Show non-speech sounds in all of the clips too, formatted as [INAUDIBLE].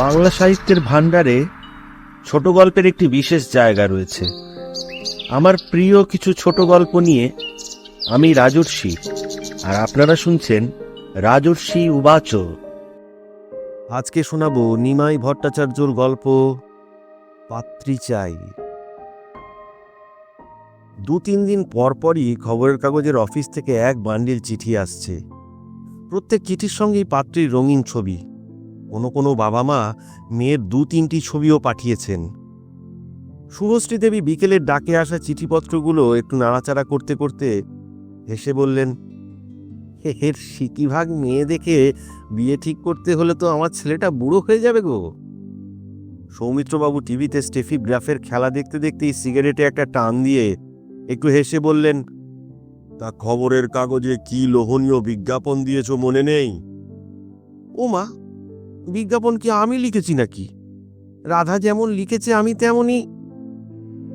বাংলা সাহিত্যের ভাণ্ডারে ছোট গল্পের একটি বিশেষ জায়গা রয়েছে। আমার প্রিয় কিছু ছোট গল্প নিয়ে আমি রাজর্ষি, আর আপনারা শুনছেন রাজর্ষি উবাচ। আজকে শোনাবো নিমাই ভট্টাচার্যর গল্প, পাত্রী চাই। দু তিন দিন পর পরই খবরের কাগজের অফিস থেকে এক বান্ডিল চিঠি আসছে। প্রত্যেক চিঠির সঙ্গেই পাত্রীর রঙিন ছবি। কোনো কোনো বাবা মা মেয়ের দু তিনটি ছবিও পাঠিয়েছেন। শুভশ্রী দেবী বিকেলের ডাকে আসা চিঠিপত্রগুলো একটু নাড়াচাড়া করতে করতে হেসে বললেন "হে, এর সিকিভাগ মেয়ে দেখে বিয়ে ঠিক করতে হলে তো আমার ছেলেটা বুড়ো হয়ে যাবে গো। সৌমিত্রবাবু টিভিতে স্টেফি গ্রাফের খেলা দেখতে দেখতেই সিগারেটে একটা টান দিয়ে একটু হেসে বললেন তা খবরের কাগজে কি লোহনীয় বিজ্ঞাপন দিয়েছ মনে নেই? ও মা বিজ্ঞাপন কি আমি লিখেছি নাকি? রাধা যেমন লিখেছে আমি তেমনই।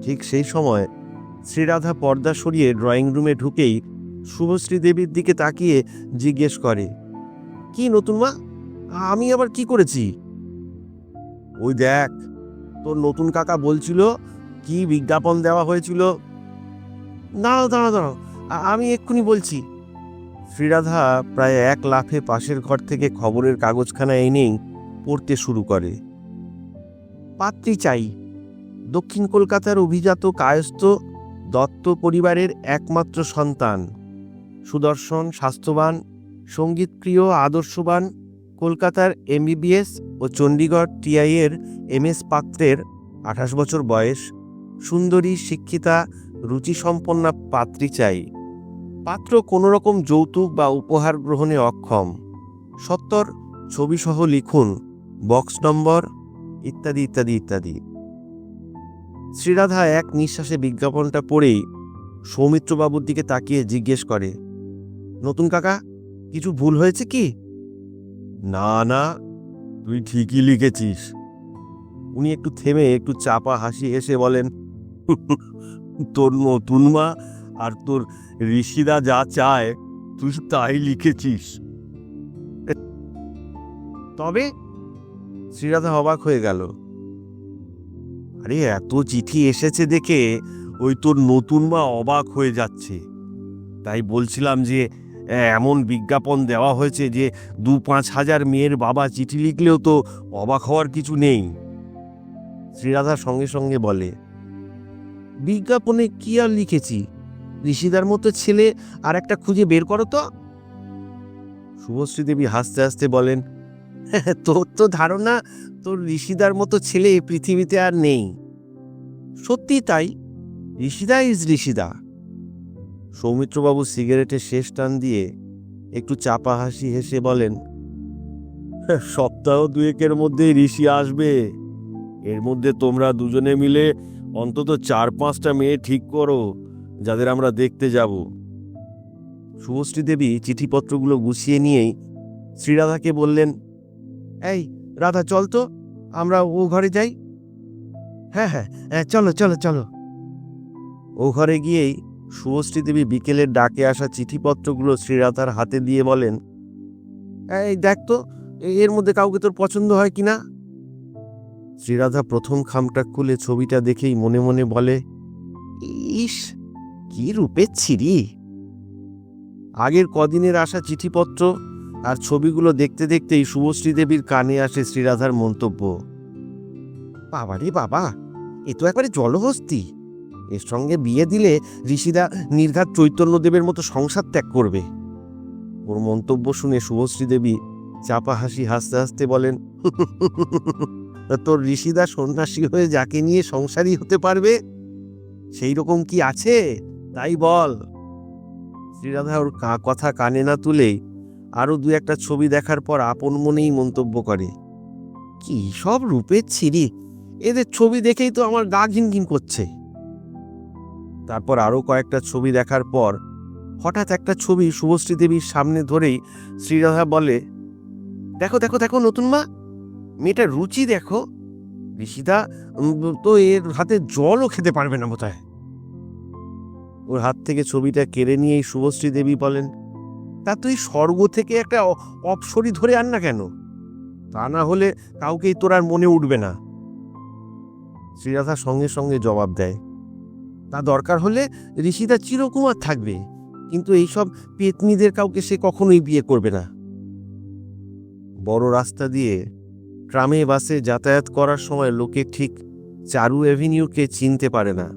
ঠিক সেই সময় শ্রীরাধা পর্দা সরিয়ে ড্রয়িং রুমে ঢুকেই শুভশ্রী দেবীর দিকে তাকিয়ে জিজ্ঞেস করে, কি নতুন মা? আমি আবার কি করেছি? ওই দেখ, তোর নতুন কাকা বলছিল কি বিজ্ঞাপন দেওয়া হয়েছিল? দাঁড়াও দাঁড়াও দাঁড়াও আমি এক্ষুনি বলছি। শ্রীরাধা প্রায় এক লাফে পাশের ঘর থেকে খবরের কাগজখানা এনেই পড়তে শুরু করে। পাত্রী চাই। দক্ষিণ কলকাতার অভিজাত কায়স্থ দত্ত পরিবারের একমাত্র সন্তান। সুদর্শন, স্বাস্থ্যবান, সঙ্গীতপ্রিয়, আদর্শবান, কলকাতার এমবিবিএস ও চণ্ডীগড় টিআইয়ের এমএস পাত্রের আঠাশ বছর বয়স। সুন্দরী, শিক্ষিতা, রুচিসম্পন্না পাত্রী চাই। পাত্র কোনো রকম যৌতুক বা উপহার গ্রহণে অক্ষম। সত্তর, ছবিসহ লিখুন, বক্স নম্বর, ইত্যাদি ইত্যাদি ইত্যাদি। শ্রীরাধা এক নিঃশ্বাসে বিজ্ঞাপনটা পড়েই সৌমিত্রবাবুর দিকে তাকিয়ে জিজ্ঞেস করে, নতুন কাকা, কিছু ভুল হয়েছে কি? না না, তুই ঠিকই লিখেছিস। উনি একটু থেমে একটু চাপা হাসি হেসে বলেন, তোর নতুন মা আর তোর ঋষিদা যা চায় তুই তাই লিখেছিস। তবে শ্রীরাধা অবাক হয়ে গেল। আরে এত চিঠি এসেছে দেখে ওই তোর নতুন মা অবাক হয়ে যাচ্ছে। তাই বলছিলাম যে এমন বিজ্ঞাপন দেওয়া হয়েছে যে দু পাঁচ হাজার মেয়ের বাবা চিঠি লিখলেও তো অবাক হওয়ার কিছু নেই। শ্রীরাধা সঙ্গে সঙ্গে বলে বিজ্ঞাপনে কি আর লিখেছি? ঋষিদার মতো ছেলে আর একটা খুঁজে বের করো তো। শুভশ্রী দেবী হাসতে হাসতে বলেন [LAUGHS] তোর তো ধারণা তোর ঋষিদার মতো ছেলে এই পৃথিবীতে আর নেই। সত্যি তাই? ঋষিদা ইজ ঋষিদা। সৌমিত্রবাবু সিগারেটের শেষ টান দিয়ে একটু চাপা হাসি হেসে বলেন [LAUGHS] সপ্তাহ দুয়েকের মধ্যেই ঋষি আসবে। এর মধ্যে তোমরা দুজনে মিলে অন্তত চার পাঁচটা মেয়ে ঠিক করো। যাদের আমরা দেখতে যাব। শুভশ্রী দেবী চিঠিপত্রগুলো গুছিয়ে নিয়েই শ্রীরাধাকে বললেন এই রাধা চল তো আমরা ও ঘরে যাই। হ্যাঁ হ্যাঁ হ্যাঁ, চলো চলো চলো। ও ঘরে গিয়েই শুভশ্রী দেবী বিকেলের ডাকে আসা চিঠিপত্রগুলো শ্রীরাধার হাতে দিয়ে বলেন এই দেখ তো এর মধ্যে কাউকে তোর পছন্দ হয় কি না? শ্রীরাধা প্রথম খামটা খুলে ছবিটা দেখেই মনে মনে বলে ইস কি রূপের ছিরি? আগের কদিনের আসা চিঠিপত্র আর ছবিগুলো দেখতে দেখতেই শুভশ্রী দেবীর কানে আসে শ্রীরাধার মন্তব্য। বাবারে বাবা, এ তো একবারে জলহস্তি। এর সঙ্গে বিয়ে দিলে ঋষিদা নির্ঘাত চৈতন্যদেবের মতো সংসার ত্যাগ করবে। ওর মন্তব্য শুনে শুভশ্রী দেবী চাপা হাসি হাসতে হাসতে বলেন তোর ঋষিদা সন্ন্যাসী হয়ে যাকে নিয়ে সংসারী হতে পারবে? সেই রকম কি আছে? তাই বল। শ্রীরাধা ওর কথা কানে না তুলে আরও দু একটা ছবি দেখার পর আপন মনেই মন্তব্য করে। কি সব রূপের ছিরি? এদের ছবি দেখেই তো আমার গা ঘিনঘিন করছে। তারপর আরও কয়েকটা ছবি দেখার পর হঠাৎ একটা ছবি শুভশ্রী দেবীর সামনে ধরেই শ্রীরাধা বলে, দেখো দেখো দেখো নতুন মা, মেয়েটার রুচি দেখো। ঋষিদা তো এর হাতে জলও খেতে পারবে না বোধহয়। ওর হাত থেকে ছবিটা কেড়ে নিয়েই শুভশ্রী দেবী বলেন, তা তুই স্বর্গ থেকে একটা অপসরি ধরে আন না কেন? তা না হলে কাউকেই তোর আর মনে উঠবে না। শ্রীরাধা সঙ্গে সঙ্গে জবাব দেয়, তা দরকার হলে ঋষিদা চিরকুমার থাকবে, কিন্তু এইসব পেতনিদের কাউকে সে কখনোই বিয়ে করবে না। বড় রাস্তা দিয়ে ট্রামে বাসে যাতায়াত করার সময় লোকে ঠিক চারু অ্যাভিনিউকে চিনতে পারে না।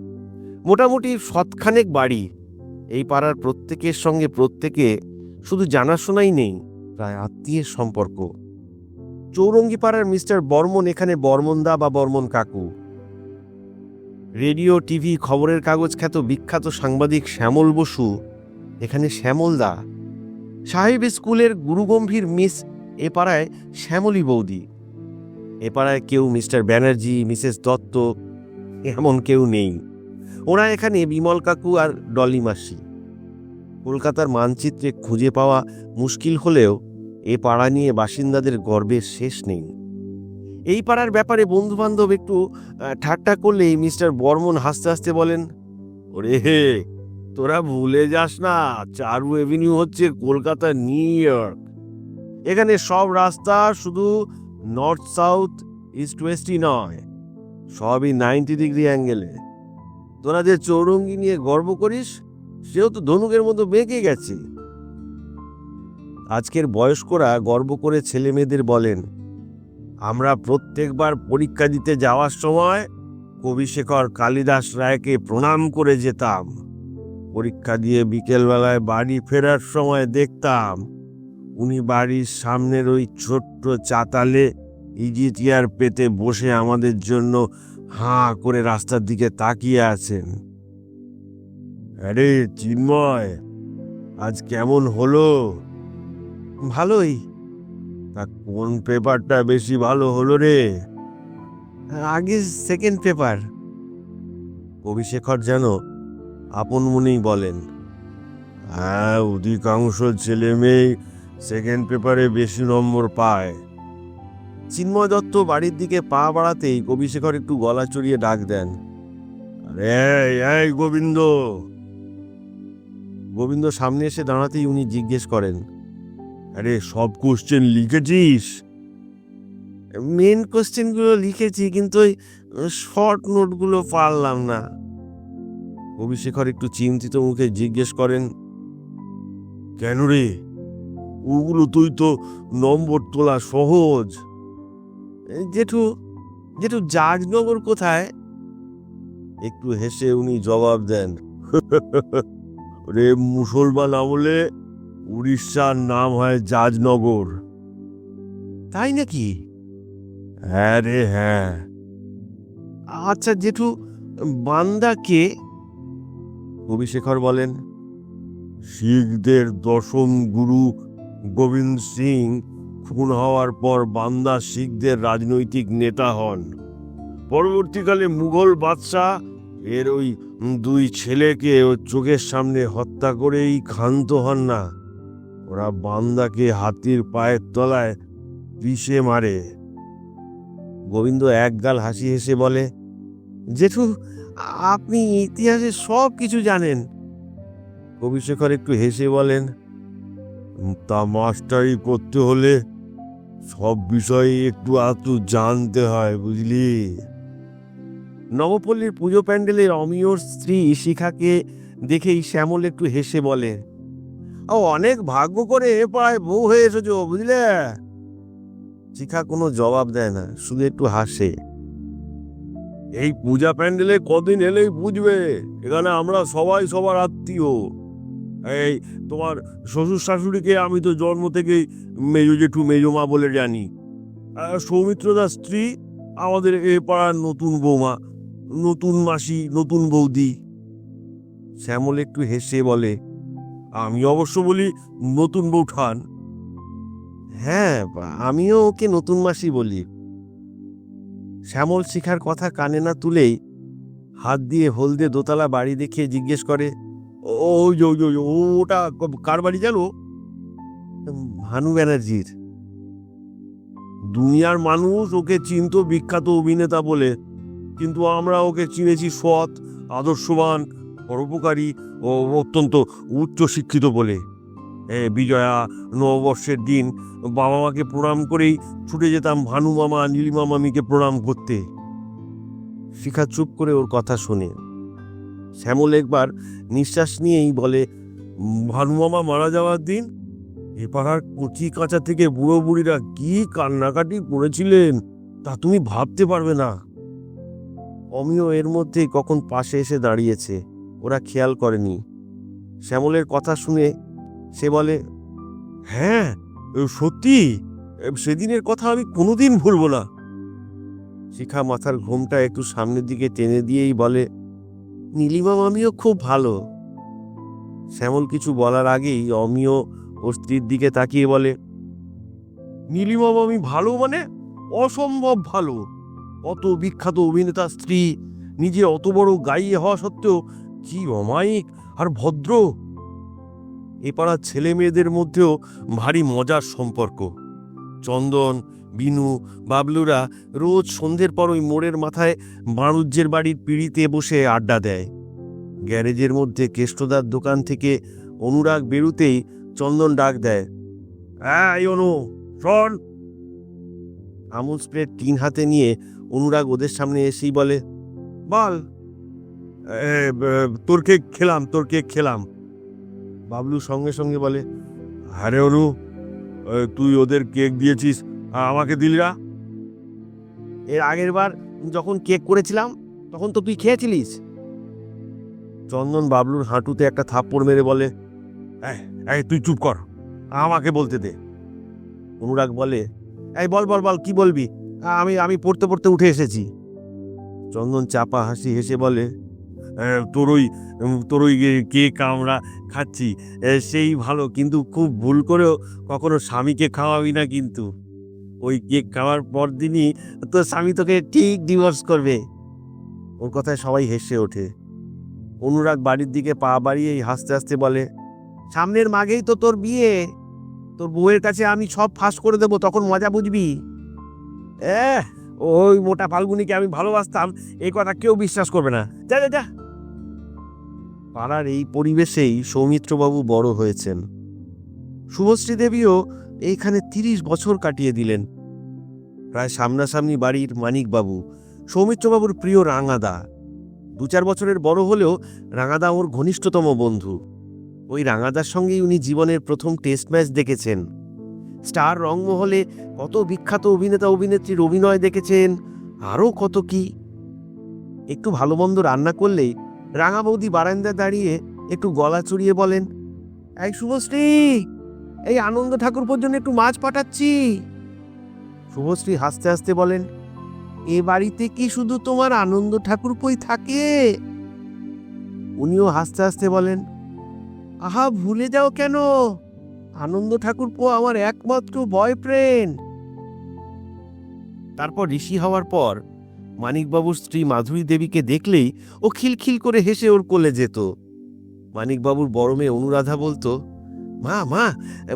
মোটামুটি শতখানেক বাড়ি এই পাড়ার প্রত্যেকের সঙ্গে প্রত্যেকে শুধু জানাশোনাই নেই, প্রায় আত্মীয়ের সম্পর্ক। চৌরঙ্গি পাড়ার মিস্টার বর্মন এখানে বর্মনদা বা বর্মন কাকু। রেডিও, টিভি, খবরের কাগজ খ্যাত বিখ্যাত সাংবাদিক শ্যামল বসু, এখানে শ্যামলদা। সাহেব স্কুলের গুরুগম্ভীর মিস এ পাড়ায় শ্যামলী বৌদি। এ পাড়ায় কেউ মিস্টার ব্যানার্জি, মিসেস দত্ত, এমন কেউ নেই। ওরা এখানে বিমল কাকু আর ডলি মাসি। কলকাতার মানচিত্রে খুঁজে পাওয়া মুশকিল হলেও এ পাড়া নিয়ে বাসিন্দাদের গর্বের শেষ নেই। এই পাড়ার ব্যাপারে বন্ধু বান্ধব একটু ঠাট্টা করলেই মিস্টার বর্মন হাসতে হাসতে বলেন, ওরে হে, তোরা ভুলে যাস না, চারু এভিনিউ হচ্ছে কলকাতা, নিউ ইয়র্ক। এখানে সব রাস্তা শুধু নর্থ সাউথ, ইস্ট ওয়েস্টই নয়, সবই নাইনটি ডিগ্রি অ্যাঙ্গেলে। তোরা যে চৌরঙ্গি নিয়ে গর্ব করিস, সেও তো ধনুকের মতো বেঁকে গেছে। আজকের বয়স্করা গর্ব করে ছেলে মেয়েদের বলেন, আমরা প্রত্যেকবার পরীক্ষা দিতে যাওয়ার সময় কবিশেখর কালিদাস রায়কে প্রণাম করে যেতাম। পরীক্ষা দিয়ে বিকেলবেলায় বাড়ি ফেরার সময় দেখতাম, উনি বাড়ির সামনের ওই ছোট্ট চাতালে ইজি চেয়ার পেতে বসে আমাদের জন্য হাঁ করে রাস্তার দিকে তাকিয়ে আছেন। আরে চিন্ময় আজ কেমন হলো? ভালোই। তা কোন পেপারটা বেশি ভালো হলো রে? আগে সেকেন্ড পেপার। কবিশেখর যেন আপন মনেই বলেন হ্যাঁ অধিকাংশ ছেলে মেয়ে সেকেন্ড পেপারে বেশি নম্বর পায়। চিন্ময় দত্ত বাড়ির দিকে পা বাড়াতেই কবিশেখর একটু গলা চড়িয়ে ডাক দেন। আরে গোবিন্দ। গোবিন্দ সামনে এসে দাঁড়াতেই উনি জিজ্ঞেস করেন, আরে, সব কোশ্চেন লিখেছিস? মেন কোশ্চেনগুলো লিখেছি, কিন্তু ওই শর্ট নোটগুলো পারলাম না। অভিশেখর একটু চিন্তিত মুখে জিজ্ঞেস করেন, কেন রে? ওগুলো তুই তো নম্বর তোলা সহজ। জেঠু জেঠু জাজনগর কোথায়? একটু হেসে উনি জবাব দেন। [LAUGHS] রে মুসলমান আমলে উড়িষ্যার নাম হয় জাজনগর। তাই নাকি? হ্যাঁ রে হ্যাঁ। আচ্ছা জেঠু বান্দা কে? অভিশেখর বলেন শিখদের দশম গুরু গোবিন্দ সিং খুন হওয়ার পর বান্দা শিখদের রাজনৈতিক নেতা হন। পরবর্তীকালে মুঘল বাদশাহ এর ওই দুই ছেলেকে ও চোখের সামনে হত্যা করেই ক্ষান্ত হন না। ওরা বান্দাকে হাতির পায়ের তলায় পিষে মারে। গোবিন্দ একগাল হাসি হেসে বলে, জেঠু, আপনি ইতিহাসে সব কিছু জানেন। কবিশেখর একটু হেসে বলেন, তা মাস্টারি করতে হলে সব বিষয়ে একটু আধটু জানতে হয়, বুঝলি? নবপল্লীর পুজো প্যান্ডেলের অমিয়র স্ত্রী শিখাকে দেখেই শ্যামল একটু হেসে বলে, ও অনেক ভাগ্য করে এ পাড়ায় বউ হয়ে এসেছ, বুঝলে? শিখা কোনো জবাব দেয় না, শুধু একটু হাসে, এই পূজা প্যান্ডেলে কদিন এলেই বুঝবে, এখানে আমরা সবাই সবার আত্মীয়। এই, তোমার শ্বশুর শাশুড়িকে আমি তো জন্ম থেকেই মেজো জেঠু, মেজো মা বলে জানি। সৌমিত্রদার স্ত্রী আমাদের এ পাড়ার নতুন বৌমা, নতুন মাসি, নতুন বৌদি। শ্যামল একটু হেসে বলে, আমি অবশ্য বলি নতুন বৌঠান হ্যাঁ আমিও ওকে নতুন মাসি বলি। শ্যামল শিখার কথা কানে না তুলেই হাত দিয়ে হলদে দোতলা বাড়ি দেখিয়ে জিজ্ঞেস করে "ও- ওটা কার বাড়ি জানো? ভানু ব্যানার্জির। দুনিয়ার মানুষ ওকে চিনত বিখ্যাত অভিনেতা বলে, কিন্তু আমরা ওকে চিনেছি সৎ, আদর্শবান, পরোপকারী ও অত্যন্ত উচ্চ শিক্ষিত বলে বিজয়া, নববর্ষের দিন বাবা মাকে প্রণাম করেই ছুটে যেতাম ভানু মামা, নীলিমা মামিকে প্রণাম করতে। শিখা চুপ করে ওর কথা শোনে। শ্যামল একবার নিঃশ্বাস নিয়েই বলে "উম, ভানু মামা মারা যাওয়ার দিন? এ পাড়ার কচি কাঁচা থেকে বুড়ো বুড়িরা কি কান্নাকাটি করেছিলেন? তা তুমি ভাবতে পারবে না। অমিও এর মধ্যে কখন পাশে এসে দাঁড়িয়েছে ওরা খেয়াল করেনি। শ্যামলের কথা শুনে সে বলে হ্যাঁ সত্যি সেদিনের কথা আমি কোনোদিন ভুলবো না। শিখা মাথার ঘোমটা একটু সামনের দিকে টেনে দিয়েই বলে নীলিমা মামিও খুব ভালো। শ্যামল কিছু বলার আগেই অমিও ওর স্ত্রীর দিকে তাকিয়ে বলে নীলিমা মামি ভালো মানে অসম্ভব ভালো। অত বিখ্যাত অভিনেতা স্ত্রী নিজে অত বড় গাইয়ে হওয়া সত্ত্বেও কি অমায়িক আর ভদ্র। এ পাড়ার ছেলে মেয়েদের মধ্যেও ভারী মজার সম্পর্ক। চন্দন বিনু বাবলুরা রোজ সন্ধ্যের পর ওই মোড়ের মাথায় বাণুজ্যের বাড়ির পিড়িতে বসে আড্ডা দেয়। গ্যারেজের মধ্যে কেষ্টদার দোকান থেকে অনুরাগ বেরুতেই চন্দন ডাক দেয় হ্যাঁ শোন। আমুল স্প্রে টিন হাতে নিয়ে অনুরাগ ওদের সামনে এসেই বলে বল। "এ, তোর কেক খেলাম তোর কেক খেলাম। বাবলু সঙ্গে সঙ্গে বলে আরে অনু তুই ওদের কেক দিয়েছিস আর আমাকে দিলি না? এর আগের বার যখন কেক করেছিলাম তখন তো তুই খেয়েছিলিস। চন্দন বাবলুর হাঁটুতে একটা থাপ্পড় মেরে বলে "এই, তুই চুপ কর আমাকে বলতে দে। অনুরাগ বলে এই বল বল বল কি বলবি? আমি আমি পড়তে পড়তে উঠে এসেছি। চন্দন চাপা হাসি হেসে বলে "এ, তোর ওই তোর ওই কেক আমরা খাচ্ছি সেই ভালো কিন্তু খুব ভুল করেও কখনো স্বামীকে খাওয়াবি না কিন্তু। ওই কেক খাওয়ার পর দিনই তোর স্বামী তোকে ঠিক ডিভোর্স করবে। ওর কথায় সবাই হেসে ওঠে। অনুরাগ বাড়ির দিকে পা বাড়িয়েই হাসতে হাসতে বলে, সামনের মাগেই তো তোর বিয়ে। তোর বউয়ের কাছে আমি সব ফাঁস করে দেবো, তখন মজা বুঝবি? এ ওই মোটা ফাল্গুনিকে আমি ভালোবাসতাম এই কথা কেউ বিশ্বাস করবে না। যা যা যা। পাড়ার এই পরিবেশেই সৌমিত্রবাবু বড় হয়েছেন। শুভশ্রী দেবীও এইখানে তিরিশ বছর কাটিয়ে দিলেন। প্রায় সামনাসামনি বাড়ির মানিকবাবু, সৌমিত্রবাবুর প্রিয় রাঙাদা। দু চার বছরের বড় হলেও রাঙাদা ওর ঘনিষ্ঠতম বন্ধু। ওই রাঙাদার সঙ্গেই উনি জীবনের প্রথম টেস্ট ম্যাচ দেখেছেন। স্টার রংমহলে কত বিখ্যাত অভিনেতা, অভিনেত্রীর অভিনয় দেখেছেন, আরও কত কি। একটু ভালো মন্দ রান্না করলেই রাঙা বৌদি বারান্দায় দাঁড়িয়ে একটু গলা চড়িয়ে বলেন এক শুভশ্রী এই আনন্দ ঠাকুর পর্যন্ত একটু মাছ পাঠাচ্ছি। শুভশ্রী হাসতে হাসতে বলেন, এ বাড়িতে কি শুধু তোমার আনন্দ ঠাকুরপই থাকে? উনিও হাসতে হাসতে বলেন, আহা, ভুলে যাও কেন? আনন্দ ঠাকুরপো আমার একমাত্র বয়ফ্রেন্ড। তারপর ঋষি হওয়ার পর মানিকবাবুর স্ত্রী মাধুরী দেবীকে দেখলেই ও খিলখিল করে হেসে ওর কোলে যেত। মানিকবাবুর বড় মেয়ে অনুরাধা বলতো মা মা,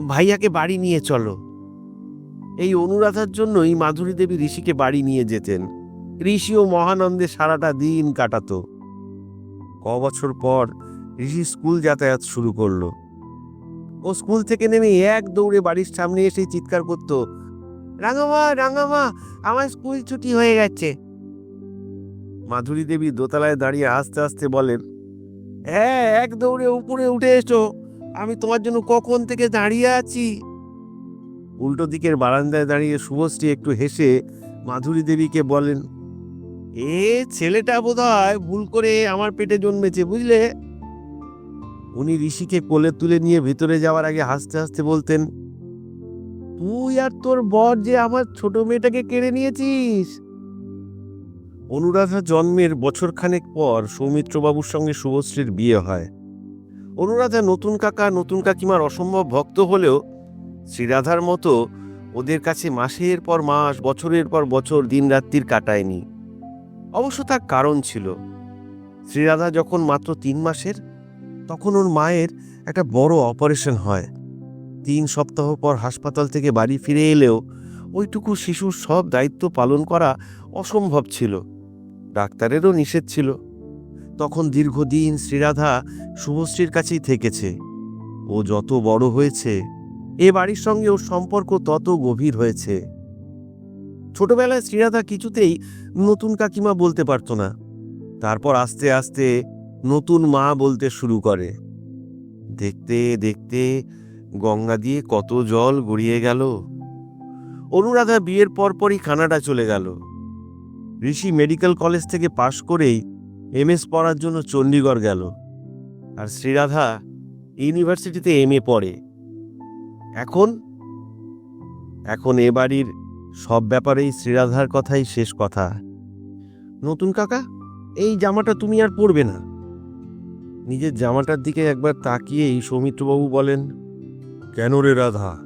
ভাইয়াকে বাড়ি নিয়ে চলো। এই অনুরাধার জন্যই মাধুরী দেবী ঋষিকে বাড়ি নিয়ে যেতেন। ঋষিও মহানন্দে সারাটা দিন কাটাতো। ক বছর পর ঋষি স্কুল যাতায়াত শুরু করল। ও স্কুল থেকে নেমে এক দৌড়ে বাড়ির সামনে এসে চিৎকার করতো, রাঙামা রাঙামা, আমার স্কুল ছুটি হয়ে গেছে। মাধুরী দেবী দোতলায় দাঁড়িয়ে আস্তে আস্তে বলেন হ্যাঁ এক দৌড়ে উপরে উঠে এসো। আমি তোমার জন্য কখন থেকে দাঁড়িয়ে আছি? উল্টো দিকের বারান্দায় দাঁড়িয়ে শুভশ্রী একটু হেসে মাধুরী দেবীকে বলেন এ ছেলেটা বোধহয় ভুল করে আমার পেটে জন্মেছে বুঝলে? উনি ঋষিকে কোলে তুলে নিয়ে ভিতরে যাওয়ার আগে হাসতে হাসতে বলতেন তুই আর তোর বর যে আমার ছোট মেয়েটাকে কেড়ে নিয়েছিস? অনুরাধা জন্মের বছরখানেক পর সৌমিত্রবাবুর সঙ্গে শুভশ্রীর বিয়ে হয়। অনুরাধা নতুন কাকা, নতুন কাকিমার অসম্ভব ভক্ত হলেও শ্রীরাধার মতো ওদের কাছে মাসের পর মাস, বছরের পর বছর দিনরাত্রির কাটায়নি। অবশ্য তার কারণ ছিল, শ্রীরাধা যখন মাত্র তিন মাসের, তখন ওর মায়ের একটা বড় অপারেশন হয়। তিন সপ্তাহ পর হাসপাতাল থেকে বাড়ি ফিরে এলেও ওইটুকু শিশুর সব দায়িত্ব পালন করা অসম্ভব ছিল। ডাক্তারেরও নিষেধ ছিল। তখন দীর্ঘদিন শ্রীরাধা শুভশ্রীর কাছেই থেকেছে। ও যত বড় হয়েছে, এ বাড়ির সঙ্গে ওর সম্পর্ক তত গভীর হয়েছে। ছোটবেলায় শ্রীরাধা কিছুতেই নতুন কাকিমা বলতে পারতো না। তারপর আস্তে আস্তে নতুন মা বলতে শুরু করে। দেখতে দেখতে গঙ্গা দিয়ে কত জল গড়িয়ে গেল। অনুরাধা বিয়ের পরপরই কানাডা চলে গেল। ঋষি মেডিকেল কলেজ থেকে পাশ করেই এমএস পড়ার জন্য চণ্ডীগড় গেল। আর শ্রীরাধা ইউনিভার্সিটিতে এম এ পড়ে। এখন এখন এ বাড়ির সব ব্যাপারেই শ্রীরাধার কথাই শেষ কথা। নতুন কাকা এই জামাটা তুমি আর পরবে না। নিজের জামাটার দিকে একবার তাকিয়েই সৌমিত্রবাবু বলেন কেন রে রাধা?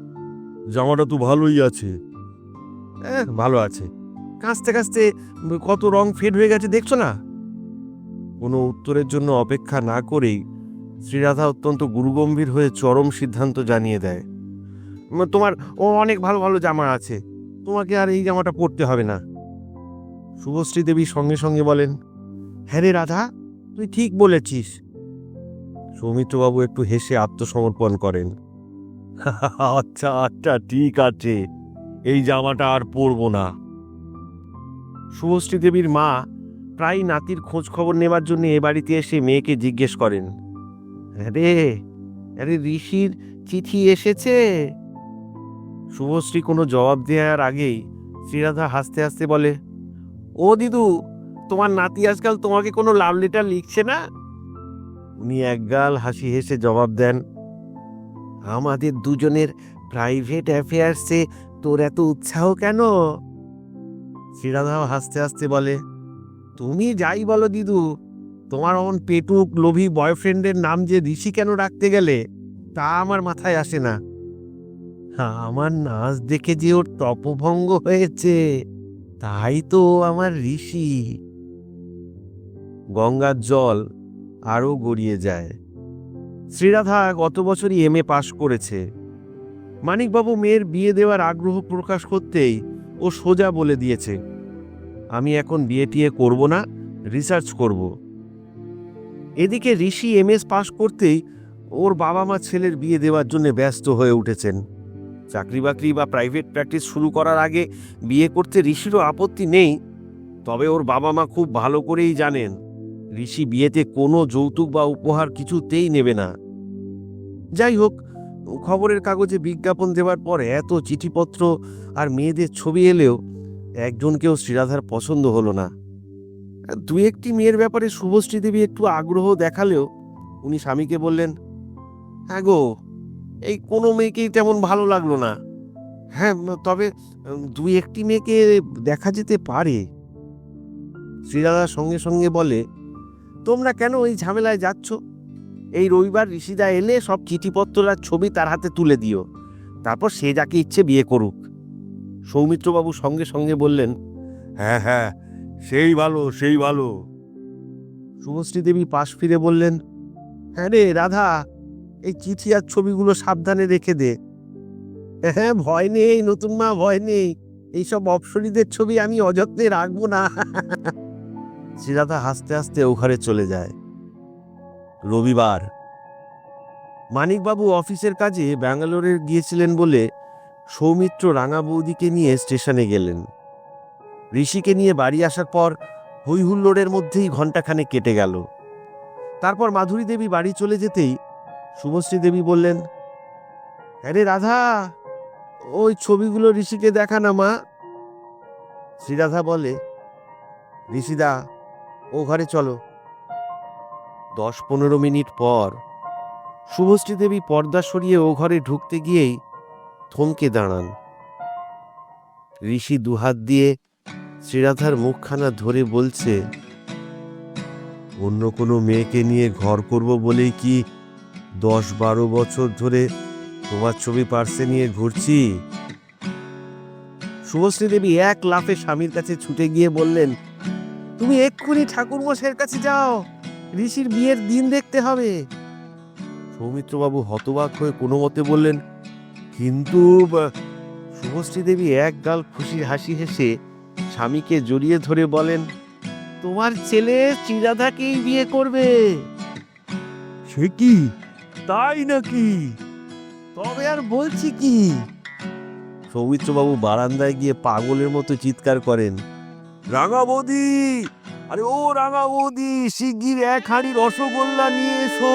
জামাটা তো ভালোই আছে। ভালো আছে। কাঁচতে কাঁচতে কত রং ফেড হয়ে গেছে দেখছ না? কোনো উত্তরের জন্য অপেক্ষা না করেই শ্রীরাধা অত্যন্ত গুরুগম্ভীর হয়ে চরম সিদ্ধান্ত জানিয়ে দেয় তোমার ও অনেক ভালো ভালো জামা আছে। তোমাকে আর এই জামাটা পরতে হবে না। শুভশ্রী দেবী সঙ্গে সঙ্গে বলেন হ্যাঁ রে রাধা, তুই ঠিক বলেছিস। সৌমিত্রবাবু একটু হেসে আত্মসমর্পণ করেন আচ্ছা আচ্ছা ঠিক আছে, এই জামাটা আর পরবো না। শুভশ্রী দেবীর মা প্রায় নাতির খোঁজ খবর নেবার জন্য এ বাড়িতে এসে মেয়েকে জিজ্ঞেস করেন, আরে আরে ঋষির চিঠি এসেছে? শুভশ্রী কোনো জবাব দেওয়ার আগেই শ্রীরাধা হাসতে হাসতে বলে, ও দিদু, তোমার নাতি আজকাল তোমাকে কোনো লাভ লেটার লিখছে না? উনি একগাল হাসি হেসে জবাব দেন, আমাদের দুজনের প্রাইভেট অ্যাফেয়ার্সে তোর এত উৎসাহ কেন? শ্রীরাধাও হাসতে হাসতে বলে তুমি যাই বলো দিদু, তোমার অমন পেটুক, লোভী বয়ফ্রেন্ডের নাম যে ঋষি কেন রাখতে গেলে, তা আমার মাথায় আসে না। আমার নাচ দেখে যে ওর তপভঙ্গ হয়েছে, তাই তো আমার ঋষি। গঙ্গার জল আরও গড়িয়ে যায়। শ্রীরাধা গত বছরই এম এ পাশ করেছে। মানিকবাবু মেয়ের বিয়ে দেওয়ার আগ্রহ প্রকাশ করতেই ও সোজা বলে দিয়েছে আমি এখন বিয়ে টিয়ে করব না রিসার্চ করব। এদিকে ঋষি এম এস পাশ করতেই ওর বাবা মা ছেলের বিয়ে দেওয়ার জন্য ব্যস্ত হয়ে উঠেছেন। চাকরি বাকরি বা প্রাইভেট প্র্যাকটিস শুরু করার আগে বিয়ে করতে ঋষিরও আপত্তি নেই, তবে ওর বাবা মা খুব ভালো করেই জানেন, ঋষি বিয়েতে কোনো যৌতুক বা উপহার কিছুতেই নেবে না। যাই হোক, খবরের কাগজে বিজ্ঞাপন দেওয়ার পর এত চিঠিপত্র আর মেয়েদের ছবি এলেও একজনকেও শ্রীরাধার পছন্দ হলো না। দু একটি মেয়ের ব্যাপারে শুভশ্রী দেবী একটু আগ্রহ দেখালেও উনি স্বামীকে বললেন হ্যাঁ গো, এই কোনো মেয়েকেই তেমন ভালো লাগল না। হ্যাঁ তবে দু একটি মেয়েকে দেখা যেতে পারে। শ্রীরাধা সঙ্গে সঙ্গে বলে, তোমরা কেন ওই ঝামেলায় যাচ্ছ? এই রবিবার ঋষিদা এলে সব চিঠিপত্র আর ছবি তার হাতে তুলে দিও। তারপর সে যাকে ইচ্ছে বিয়ে করুক। সৌমিত্রবাবু সঙ্গে সঙ্গে বললেন হ্যাঁ হ্যাঁ সেই ভালো সেই ভালো। শুভশ্রী দেবী পাশ ফিরে বললেন হ্যাঁ রে রাধা এই চিঠি আর ছবিগুলো সাবধানে রেখে দে। হ্যাঁ ভয় নেই নতুন মা ভয় নেই। এইসব অপসরীদের ছবি আমি অযত্নে রাখব না। [LAUGHS] শ্রীরাধা হাসতে হাসতে ও ঘরে চলে যায়। রবিবার। মানিকবাবু অফিসের কাজে ব্যাঙ্গালোরে গিয়েছিলেন বলে সৌমিত্র রাঙা বৌদিকে নিয়ে স্টেশনে গেলেন। ঋষিকে নিয়ে বাড়ি আসার পর হৈহুল্লোড়ের মধ্যেই ঘণ্টাখানে কেটে গেল। তারপর মাধুরী দেবী বাড়ি চলে যেতেই শুভশ্রী দেবী বললেন, আরে রাধা, ওই ছবিগুলো ঋষিকে দেখা না মা? শ্রীরাধা বলে, ঋষিদা, ও ঘরে চলো। দশ পনেরো মিনিট পর শুভশ্রী দেবী পর্দা সরিয়ে ও ঘরে ঢুকতে গিয়েই থমকে দাঁড়ান। ঋষি দুহাত দিয়ে শ্রীরাধার মুখখানা ধরে বলছে, অন্য কোনো মেয়েকে নিয়ে ঘর করব বলেই কি দশ বারো বছর ধরে তোমার ছবি পার্সে নিয়ে ঘুরছি? শুভশ্রী দেবী এক লাফে স্বামীর কাছে ছুটে গিয়ে বললেন, তুমি এক্ষুনি ঠাকুর মশাইয়ের কাছে যাও, ঋষির বিয়ের দিন দেখতে হবে। সৌমিত্রবাবু হতবাক হয়ে কোনো মতে বললেন কিন্তু বা-" শুভশ্রী দেবী এক গাল খুশির হাসি হেসে স্বামীকে জড়িয়ে ধরে বলেন তোমার ছেলে চিরাধাকেই বিয়ে করবে। সে কি? তাই নাকি? তবে আর বলছি কি? সৌমিত্রবাবু বারান্দায় গিয়ে পাগলের মতো চিৎকার করেন রাঙা বৌদি! আরে ও রাঙা বৌদি শিগগির এক হাঁড়ি রসগোল্লা নিয়ে এসো।